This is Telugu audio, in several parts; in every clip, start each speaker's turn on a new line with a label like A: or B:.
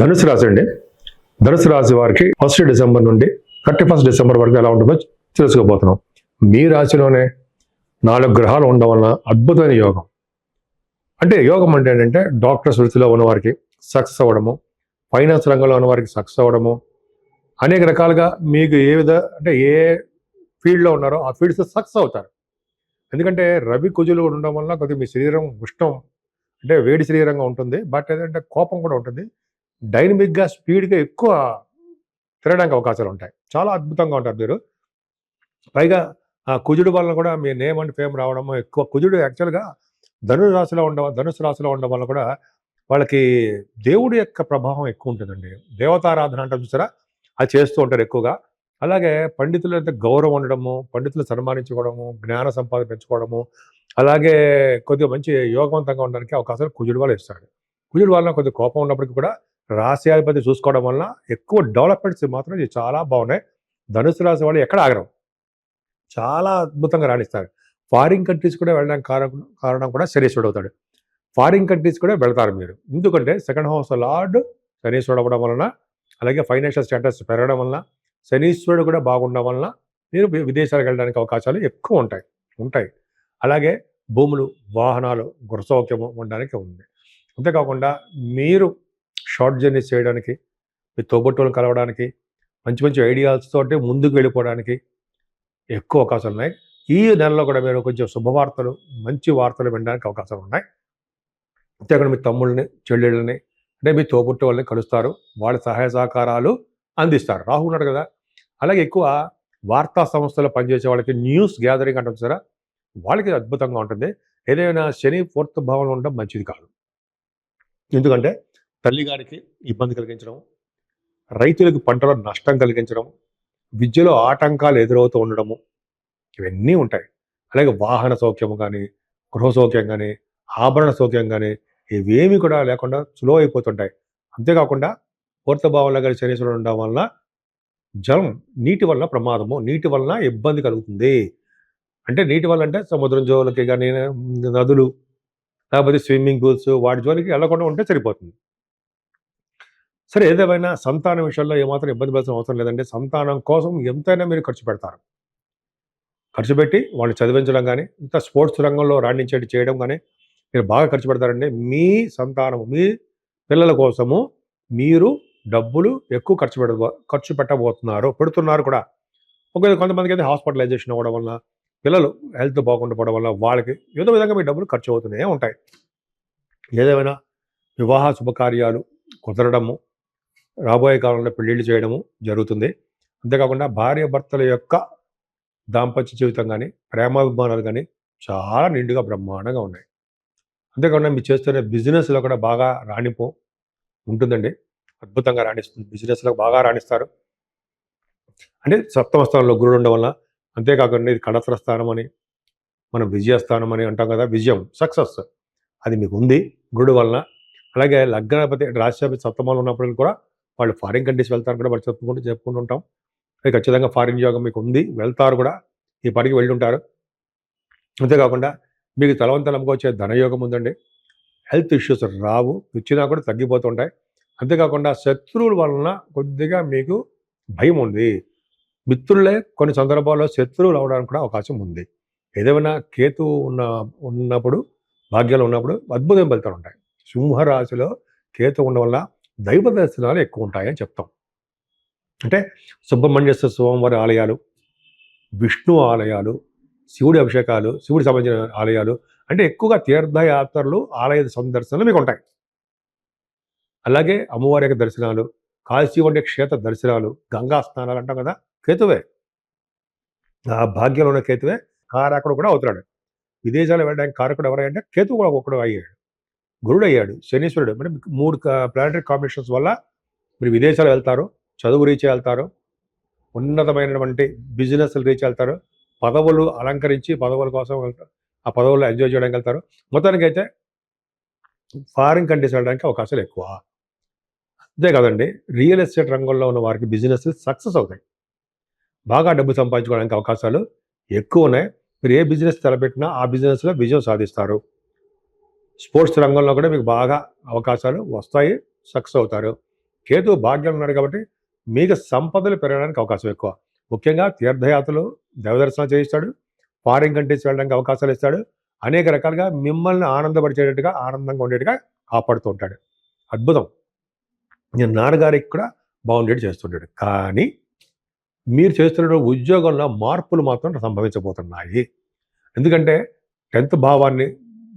A: ధనుసు రాశి అండి. ధనుసు రాశి వారికి ఫస్ట్ డిసెంబర్ నుండి థర్టీ ఫస్ట్ డిసెంబర్ వరకు ఎలా ఉంటుందో తెలుసుకోబోతున్నాం. మీ రాశిలోనే నాలుగు గ్రహాలు ఉండడం వలన అద్భుతమైన యోగం. అంటే యోగం అంటే ఏంటంటే డాక్టర్స్ వృత్తిలో ఉన్నవారికి సక్సెస్ అవ్వడము ఫైనాన్స్ రంగంలో ఉన్నవారికి సక్సెస్ అవ్వడము అనేక రకాలుగా మీకు ఏ విధ అంటే ఏ ఫీల్డ్లో ఉన్నారో ఆ ఫీల్డ్స్ సక్సెస్ అవుతారు. ఎందుకంటే రవి కుజులు ఉండడం వల్ల కొద్దిగా మీ శరీరం ఉష్ణం అంటే వేడి శరీరంగా ఉంటుంది బట్ ఏదంటే కోపం కూడా ఉంటుంది. డైనమిక్గా స్పీడ్గా ఎక్కువ తిరగడానికి అవకాశాలు ఉంటాయి. చాలా అద్భుతంగా ఉంటారు మీరు. పైగా ఆ కుజుడు వలన కూడా మీ నేమ్ అండ్ ఫేమ్ రావడము ఎక్కువ. కుజుడు యాక్చువల్గా ధనుసు రాశిలో ఉండ ధనుసు రాశిలో ఉండడం వల్ల కూడా వాళ్ళకి దేవుడి యొక్క ప్రభావం ఎక్కువ ఉంటుందండి. దేవతారాధన అంటే చూసారా? అది చేస్తూ ఉంటారు ఎక్కువగా. అలాగే పండితుల గౌరవం ఉండడము పండితులు సన్మానించుకోవడము జ్ఞాన సంపాదన పెంచుకోవడము అలాగే కొద్దిగా మంచి యోగవంతంగా ఉండడానికి అవకాశాలు కుజుడు వల్ల ఇస్తాడు. కుజుడు వల్ల కొద్దిగా కోపం ఉన్నప్పటికీ కూడా రాశ్యాధిపతి చూసుకోవడం వల్ల ఎక్కువ డెవలప్మెంట్స్ మాత్రం ఇది చాలా బాగున్నాయి. ధనుసు రాశి వాళ్ళు ఎక్కడ ఆగరం. చాలా అద్భుతంగా రాణిస్తారు. ఫారిన్ కంట్రీస్ కూడా వెళ్ళడానికి కారణం కారణం కూడా శనీశ్వరుడు అవుతాడు. ఫారిన్ కంట్రీస్ కూడా వెళతారు మీరు. ఎందుకంటే సెకండ్ హౌస్ లార్డ్ శనీశ్వరుడు అవ్వడం వలన అలాగే ఫైనాన్షియల్ స్టేటస్ పెరగడం వలన శనీశ్వరుడు కూడా బాగుండడం వలన మీరు విదేశాలకు వెళ్ళడానికి అవకాశాలు ఎక్కువ ఉంటాయి ఉంటాయి. అలాగే భూములు వాహనాలు గృహసౌఖ్యము ఉండడానికి ఉంది. అంతేకాకుండా మీరు షార్ట్ జర్నీ చేయడానికి మీ తోబట్టులను కలవడానికి మంచి మంచి ఐడియాస్ ముందుకు వెళ్ళిపోవడానికి ఎక్కువ అవకాశాలు ఉన్నాయి. ఈ నెలలో కూడా మీరు కొంచెం శుభవార్తలు మంచి వార్తలు వినడానికి అవకాశాలు ఉన్నాయి. అంతేకాకుండా మీ తమ్ముళ్ళని చెల్లెళ్ళని అంటే మీ తోబుట్టు వాళ్ళని కలుస్తారు. వాళ్ళ సహాయ సహకారాలు అందిస్తారు. రాహు ఉన్నాడు కదా. అలాగే ఎక్కువ వార్తా సంస్థలు పనిచేసే వాళ్ళకి న్యూస్ గ్యాదరింగ్ అంటాం సరే వాళ్ళకి అద్భుతంగా ఉంటుంది. ఏదైనా శని పూర్త భావంలో ఉండడం మంచిది కాదు. ఎందుకంటే తల్లిగారికి ఇబ్బంది కలిగించడం రైతులకు పంటలో నష్టం కలిగించడం విద్యలో ఆటంకాలు ఎదురవుతూ ఉండడము ఇవన్నీ ఉంటాయి. అలాగే వాహన సౌఖ్యము కానీ గృహ సౌఖ్యం కానీ ఆభరణ సౌఖ్యం కానీ ఇవేమి కూడా లేకుండా స్లో అయిపోతుంటాయి. అంతేకాకుండా పూర్త భావంలో కానీ శనీశ్వరుడు ఉండడం వలన జలం నీటి వల్ల ప్రమాదము నీటి వలన ఇబ్బంది కలుగుతుంది. అంటే నీటి వల్ల అంటే సముద్రం జోలకి కానీ నదులు లేకపోతే స్విమ్మింగ్ పూల్స్ వాటి జోలికి వెళ్ళకుండా ఉంటే సరిపోతుంది. సరే ఏదేమైనా సంతానం విషయంలో ఏమాత్రం ఇబ్బంది పడాల్సిన అవసరం లేదండి. సంతానం కోసం ఎంతైనా మీరు ఖర్చు పెడతారు. ఖర్చు పెట్టి వాళ్ళు చదివించడం కానీ ఇంత స్పోర్ట్స్ రంగంలో రాణించేటి చేయడం కానీ మీరు బాగా ఖర్చు పెడతారంటే మీ సంతానం మీ పిల్లల కోసము మీరు డబ్బులు ఎక్కువ ఖర్చు పెడ ఖర్చు పెట్టబోతున్నారు పెడుతున్నారు కూడా. ఒకవేళ కొంతమందికి అయితే హాస్పిటలైజేషన్ అవ్వడం వల్ల పిల్లలు హెల్త్ బాగుండకపోవడం వల్ల వాళ్ళకి ఏదో విధంగా మీ డబ్బులు ఖర్చు అవుతూనే ఉంటాయి. ఏదేమైనా వివాహ శుభకార్యాలు కుదరడము రాబోయే కాలంలో పెళ్ళిళ్ళు చేయడము జరుగుతుంది. అంతేకాకుండా భార్య భర్తల యొక్క దాంపత్య జీవితం కానీ ప్రేమాభిమానాలు కానీ చాలా నిండుగా బ్రహ్మాండంగా ఉన్నాయి. అంతేకాకుండా మీరు చేస్తున్న బిజినెస్లో కూడా బాగా రాణింపు ఉంటుందండి. అద్భుతంగా రాణిస్తుంది. బిజినెస్లో బాగా రాణిస్తారు. అంటే సప్తమ స్థానంలో గురుడు ఉండడం వల్ల అంతేకాకుండా ఇది కళత్ర స్థానం అని మనం విజయస్థానం అని అంటాం కదా విజయం సక్సెస్ అది మీకు ఉంది. గురుడు వలన. అలాగే లగ్నాధిపతి రాష్ట్రాధిపతి సప్తమాలు ఉన్నప్పటికీ కూడా వాళ్ళు ఫారిన్ కంట్రీస్ వెళ్తారు కూడా వాళ్ళు చెప్పుకుంటూ చెప్పుకుంటూ ఉంటాం అది ఖచ్చితంగా ఫారిన్ యోగం మీకు ఉంది వెళ్తారు కూడా ఈ పనికి వెళ్ళి ఉంటారు అంతేకాకుండా మీకు తలవంతలంగా వచ్చే ధనయోగం ఉందండి. హెల్త్ ఇష్యూస్ రావు వచ్చినా కూడా తగ్గిపోతుంటాయి. అంతేకాకుండా శత్రువుల వలన కొద్దిగా మీకు భయం ఉంది. మిత్రులే కొన్ని సందర్భాల్లో శత్రువులు అవడానికి కూడా అవకాశం ఉంది. ఏదేమైనా కేతు ఉన్న ఉన్నప్పుడు భాగ్యాలు ఉన్నప్పుడు అద్భుతం ఫలితాలు ఉంటాయి. సింహరాశిలో కేతు ఉండడం వల్ల దైవ దర్శనాలు ఎక్కువ ఉంటాయని చెప్తాం. అంటే సుబ్రహ్మణ్యేశ్వర స్వామివారి ఆలయాలు విష్ణు ఆలయాలు శివుడి అభిషేకాలు శివుడి సంబంధించిన ఆలయాలు అంటే ఎక్కువగా తీర్థయాత్రలు ఆలయ సందర్శనలు మీకు ఉంటాయి అలాగే అమ్మవారి యొక్క దర్శనాలు కాశీ వంటి క్షేత్ర దర్శనాలు గంగా స్నానాలు అంటాం కదా కేతువే. ఆ భాగ్యంలో ఉన్న కేతువే కారకుడు కూడా అవుతున్నాడు. విదేశాలు వెళ్ళడానికి కారకుడు ఎవరంటే కేతు కూడా ఒకడు అయ్యాడు. గురుడు అయ్యాడు శనీశ్వరుడు అంటే మూడు ప్లానటరీ కాంబినేషన్స్ వల్ల మీరు విదేశాలు వెళ్తారు చదువు రీచ్ వెళ్తారు ఉన్నతమైనటువంటి బిజినెస్లు రీచ్ వెళ్తారు పదవులు అలంకరించి పదవుల కోసం వెళ్తారు ఆ పదవులు ఎంజాయ్ చేయడానికి వెళ్తారు మొత్తానికి అయితే ఫారిన్ కంట్రీస్ వెళ్ళడానికి అవకాశాలు ఎక్కువ. అంతే కదండి రియల్ ఎస్టేట్ రంగంలో ఉన్న వారికి బిజినెస్ సక్సెస్ అవుతాయి. బాగా డబ్బు సంపాదించుకోవడానికి అవకాశాలు ఎక్కువ ఉన్నాయి. మీరు ఏ బిజినెస్ తలపెట్టినా ఆ బిజినెస్లో విజయం సాధిస్తారు. స్పోర్ట్స్ రంగంలో కూడా మీకు బాగా అవకాశాలు వస్తాయి సక్సెస్ అవుతారు. కేతు భాగ్యం ఉన్నాడు కాబట్టి మీకు సంపదలు పెరగడానికి అవకాశం ఎక్కువ. ముఖ్యంగా తీర్థయాత్రలు దేవదర్శనం చేయిస్తాడు ఫారిన్ కంట్రీస్ వెళ్ళడానికి అవకాశాలు ఇస్తాడు. అనేక రకాలుగా మిమ్మల్ని ఆనందపరిచేటట్టుగా ఆనందంగా ఉండేట్టుగా కాపాడుతూ ఉంటాడు. అద్భుతం. నేను నాన్నగారికి కూడా బాగుండేది చేస్తుంటాడు. కానీ మీరు చేస్తున్న ఉద్యోగంలో మార్పులు మాత్రం సంభవించబోతున్నాయి. ఎందుకంటే టెన్త్ భావాన్ని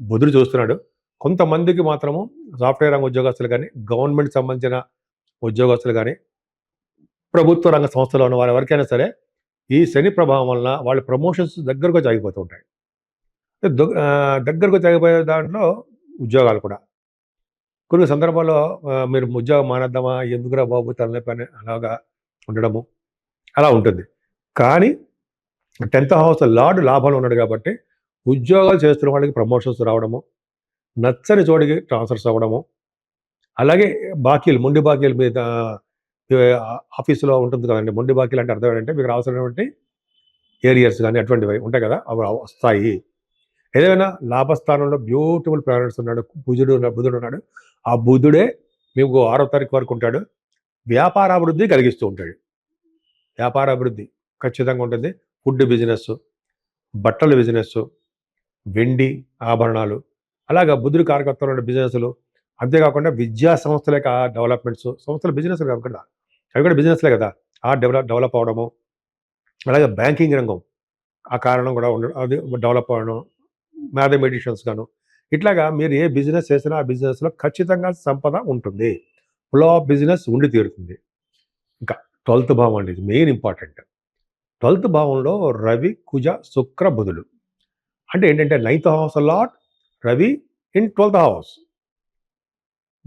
A: బుధుడు చూస్తున్నాడు. కొంతమందికి మాత్రము సాఫ్ట్వేర్ రంగ ఉద్యోగస్తులు కానీ గవర్నమెంట్ సంబంధించిన ఉద్యోగస్తులు కానీ ప్రభుత్వ రంగ సంస్థలో ఉన్న వారు ఎవరికైనా సరే ఈ శని ప్రభావం వలన వాళ్ళ ప్రమోషన్స్ దగ్గరకు వచ్చి ఆగిపోతూ ఉంటాయి. దగ్గరకు వచ్చి ఆగిపోయే దాంట్లో ఉద్యోగాలు కూడా. కొన్ని సందర్భాల్లో మీరు ఉద్యోగం మానేద్దామా ఎందుకురా బాబు తలనొప్పి అని అలాగా ఉండడము అలా ఉంటుంది. కానీ టెన్త్ హౌస్ లార్డ్ లాభాలు ఉన్నాడు కాబట్టి ఉద్యోగాలు చేస్తున్న వాళ్ళకి ప్రమోషన్స్ రావడము నచ్చని చోటికి ట్రాన్స్ఫర్స్ అవ్వడము. అలాగే బాకీలు మొండి బాకీలు మీద ఆఫీసులో ఉంటుంది కదండి మొండి బాకీలు అంటే అర్థం ఏంటంటే మీకు రావాల్సినటువంటి ఏరియర్స్ కానీ అటువంటివి ఉంటాయి కదా అవి వస్తాయి. ఏదైనా లాభస్థానంలో బ్యూటిఫుల్ ప్లానెట్స్ ఉన్నాడు బుధుడు బుధుడు ఉన్నాడు. ఆ బుధుడే మీకు ఆరో తారీఖు వరకు ఉంటాడు. వ్యాపారాభివృద్ధి కలిగిస్తూ ఉంటాడు. వ్యాపారాభివృద్ధి ఖచ్చితంగా ఉంటుంది. ఫుడ్ బిజినెస్ బట్టల బిజినెస్ వెండి ఆభరణాలు అలాగా బుద్ధుడి కారకత్వంలో ఉన్న బిజినెస్లు అంతేకాకుండా విద్యా సంస్థల యొక్క డెవలప్మెంట్స్ సంస్థల బిజినెస్ కాదు కదా అవి కూడా బిజినెస్లే కదా. ఆ డెవలప్ డెవలప్ అవడము అలాగే బ్యాంకింగ్ రంగం ఆ కారణం కూడా ఉండడం అది డెవలప్ అవ్వడం మ్యాథమెటిషియన్స్ గాను. ఇట్లాగా మీరు ఏ బిజినెస్ చేసినా ఆ బిజినెస్లో ఖచ్చితంగా సంపద ఉంటుంది. ఫ్లో ఆఫ్ బిజినెస్ ఉండి తీరుతుంది. ఇంకా ట్వెల్త్ భావం అండి ఇది మెయిన్ ఇంపార్టెంట్ ట్వెల్త్ భావంలో రవి కుజ శుక్ర బుధులు అంటే ఏంటంటే నైన్త్ హౌస్ లాట్ రవి ఇన్ ట్వెల్త్ హౌస్.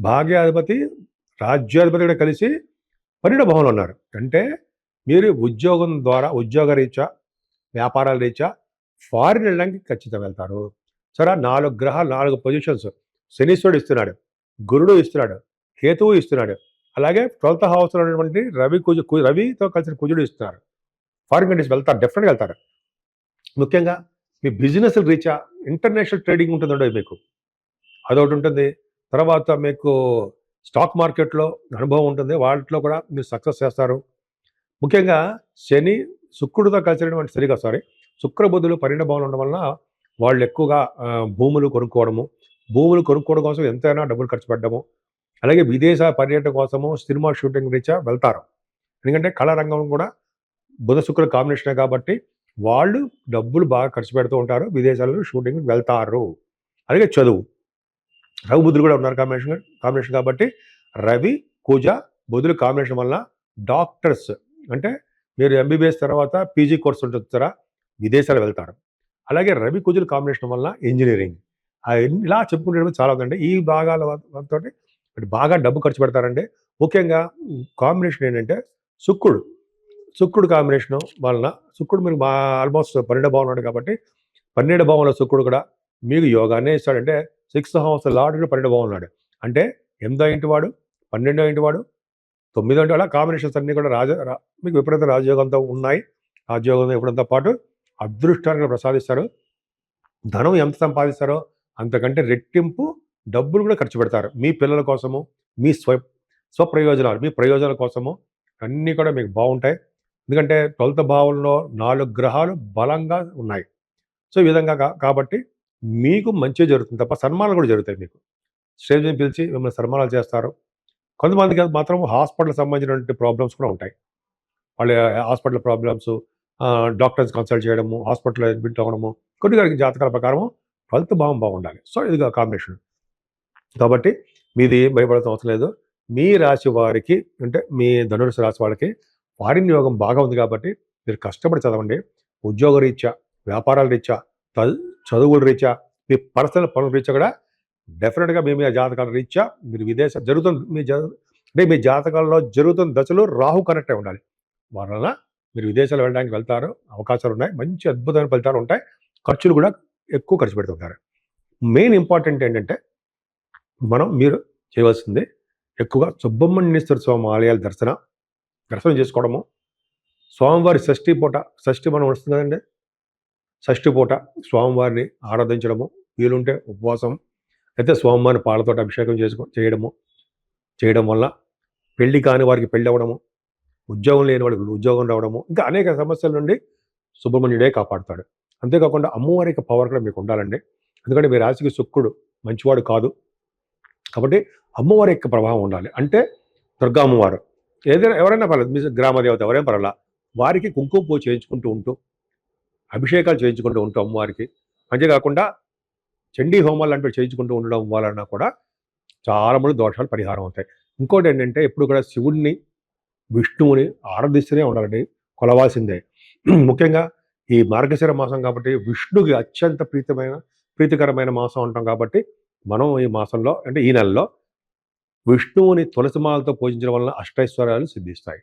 A: భాగ్యాధిపతి రాజ్యాధిపతి కూడా కలిసి పన్నెండు భావంలో ఉన్నారు. అంటే మీరు ఉద్యోగం ద్వారా ఉద్యోగ రీత్యా వ్యాపారాల రీత్యా ఫారిన్ వెళ్ళడానికి ఖచ్చితంగా వెళ్తారు. సరే నాలుగు గ్రహాలు నాలుగు పొజిషన్స్ శనీశ్వరుడు ఇస్తున్నాడు గురుడు ఇస్తున్నాడు కేతువు ఇస్తున్నాడు. అలాగే ట్వెల్త్ హౌస్లో ఉన్నటువంటి రవి కుజు రవితో కలిసిన కుజుడు ఇస్తున్నారు. ఫారిన్ కంట్రీస్ వెళ్తారు డెఫినెట్గా వెళ్తారు. ముఖ్యంగా మీ బిజినెస్ రీచా? ఇంటర్నేషనల్ ట్రేడింగ్ ఉంటుందండి మీకు. అదొకటి ఉంటుంది. తర్వాత మీకు స్టాక్ మార్కెట్లో అనుభవం ఉంటుంది. వాటిలో కూడా మీరు సక్సెస్ చేస్తారు. ముఖ్యంగా శని శుక్రుడితో కలిసినటువంటి సరిగా సారీ. శుక్రబుద్ధులు పరిణభవం ఉండడం వలన వాళ్ళు ఎక్కువగా భూములు కొనుక్కోవడము భూములు కొనుక్కోవడం కోసం ఎంతైనా డబ్బులు ఖర్చు పెట్టడము అలాగే విదేశ పర్యటన కోసము సినిమా షూటింగ్ రీత్యా వెళ్తారు. ఎందుకంటే కళారంగం కూడా బుధ శుక్ర కాంబినేషనే కాబట్టి వాళ్ళు డబ్బులు బాగా ఖర్చు పెడుతూ ఉంటారు. విదేశాల్లో షూటింగ్ వెళ్తారు. అలాగే చదువు. రవి బుద్ధులు కూడా ఉన్నారు కాంబినేషన్ కాంబినేషన్ కాబట్టి రవి కుజ బుద్ధులు కాంబినేషన్ వల్ల డాక్టర్స్ అంటే మీరు ఎంబీబీఎస్ తర్వాత పీజీ కోర్స్ ఉంటుంది విదేశాలు వెళ్తారు. అలాగే రవి కుజుల కాంబినేషన్ వల్ల ఇంజనీరింగ్. ఇలా చెప్పుకుంటే చాలా ఉందండి. ఈ భాగాల తోటి బాగా డబ్బు ఖర్చు పెడతారండి. ముఖ్యంగా కాంబినేషన్ ఏంటంటే శుక్రుడు శుక్రుడు కాంబినేషన్ వలన శుక్రుడు మీకు మా ఆల్మోస్ట్ పన్నెండు భావం ఉన్నాడు కాబట్టి పన్నెండు భావంలో శుక్రుడు కూడా మీకు యోగానే ఇస్తాడంటే సిక్స్త్ హౌస్ లార్డు పన్నెండు భావం ఉన్నాడు. అంటే ఎనిమిదో ఇంటి వాడు పన్నెండో ఇంటి వాడు తొమ్మిదో ఇంటి అలా కాంబినేషన్స్ అన్నీ కూడా రాజ మీకు విపరీత రాజయోగంతో ఉన్నాయి. రాజయోగంతో ఇవ్వడంతో పాటు అదృష్టాన్ని ప్రసాదిస్తారు. ధనం ఎంత సంపాదిస్తారో అంతకంటే రెట్టింపు డబ్బులు కూడా ఖర్చు పెడతారు. మీ పిల్లల కోసము మీ స్వ స్వప్రయోజనాలు మీ ప్రయోజనాల కోసము అన్నీ కూడా మీకు బాగుంటాయి. ఎందుకంటే తొలత భావంలో నాలుగు గ్రహాలు బలంగా ఉన్నాయి. సో ఈ విధంగా కా- కాబట్టి మీకు మంచి జరుగుతుంది తప్ప సన్మానాలు కూడా జరుగుతాయి మీకు. స్టేజ్ మీద పిలిచి మిమ్మల్ని సన్మానాలు చేస్తారు. కొంతమందికి మాత్రం హాస్పిటల్ సంబంధించినటువంటి ప్రాబ్లమ్స్ కూడా ఉంటాయి. వాళ్ళ హాస్పిటల్ ప్రాబ్లమ్స్ డాక్టర్స్ కన్సల్ట్ చేయడము హాస్పిటల్ అడ్మిట్ అవ్వడము కొన్ని గారికి జాతకాల ప్రకారం ట్వెల్త్ భావం బాగుండాలి. సో ఇది కాంబినేషన్. కాబట్టి మీది భయపడతాం అవసరం లేదు. మీ రాశి వారికి అంటే మీ ధనుసు రాశి వాళ్ళకి ఫారిన్ యోగం బాగా ఉంది కాబట్టి మీరు కష్టపడి చదవండి. ఉద్యోగ రీత్యా వ్యాపారాల రీత్యా చ- చదువుల రీత్యా మీ పర్సనల్ పనుల రీత్యా కూడా డెఫినెట్గా మీ మీ జాతకాల రీత్యా మీరు విదేశ జరుగుతుంది మీ అంటే మీ జాతకాల్లో జరుగుతున్న దశలో రాహు కనెక్ట్ అయి ఉండాలి. వలన మీరు విదేశాలు వెళ్ళడానికి వెళ్తారు అవకాశాలు ఉన్నాయి మంచి అద్భుతమైన ఫలితాలు ఉంటాయి ఖర్చులు కూడా ఎక్కువ ఖర్చు పెడుతుంటారు మెయిన్ ఇంపార్టెంట్ ఏంటంటే మనం మీరు చేయవలసింది ఎక్కువగా సుబ్రహ్మణ్యేశ్వర స్వామి ఆలయాల దర్శన దర్శనం చేసుకోవడము. స్వామివారి షష్ఠి పూట షష్ఠి మనం వస్తుంది కదండి. షష్ఠి పూట స్వామివారిని ఆరాధించడము వీలుంటే ఉపవాసం అయితే స్వామివారిని పాలతో అభిషేకం చేసుకో చేయడము చేయడం వల్ల పెళ్ళి కాని వారికి పెళ్ళి అవ్వడము ఉద్యోగం లేని వాడికి ఉద్యోగం రావడము ఇంకా అనేక సమస్యల నుండి సుబ్రహ్మణ్యుడే కాపాడుతాడు. అంతేకాకుండా అమ్మవారి యొక్క పవర్ కూడా మీకు ఉండాలండి. ఎందుకంటే మీ రాశికి శుక్రుడు మంచివాడు కాదు. కాబట్టి అమ్మవారి యొక్క ప్రభావం ఉండాలి. అంటే దుర్గా అమ్మవారు ఏదైనా ఎవరైనా పర్లేదు మీ గ్రామదేవత ఎవరైనా పర్వాలా వారికి కుంకుమ పూజ చేయించుకుంటూ ఉంటూ అభిషేకాలు చేయించుకుంటూ ఉంటూ అమ్మవారికి. అంతేకాకుండా చండీ హోమాలు లాంటివి చేయించుకుంటూ ఉండడం వలన కూడా చాలా మంది దోషాలు పరిహారం అవుతాయి. ఇంకోటి ఏంటంటే ఎప్పుడు కూడా శివుడిని విష్ణువుని ఆరాధిస్తూనే ఉండాలండి కొలవాల్సిందే. ముఖ్యంగా ఈ మార్గశిర మాసం కాబట్టి విష్ణుకి అత్యంత ప్రీతమైన ప్రీతికరమైన మాసం ఉంటాం కాబట్టి మనం ఈ మాసంలో అంటే ఈ నెలలో విష్ణువుని తులసిమాలతో పూజించడం వలన అష్టైశ్వర్యాలు సిద్ధిస్తాయి.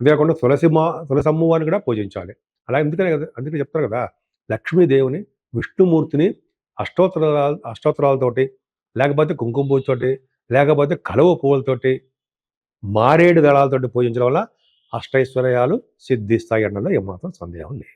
A: అంతేకాకుండా తులసిమా తులసమ్మవారిని కూడా పూజించాలి. అలా ఎందుకనే కదా అందుకే చెప్తారు కదా లక్ష్మీదేవిని విష్ణుమూర్తిని అష్టోత్తరాలు అష్టోత్తరాలతోటి లేకపోతే కుంకుమ పూజతోటి లేకపోతే కలువ పువ్వులతోటి మారేడు దళాలతోటి పూజించడం వల్ల అష్టైశ్వర్యాలు సిద్ధిస్తాయి అనడంలో ఏమాత్రం సందేహం లేదు.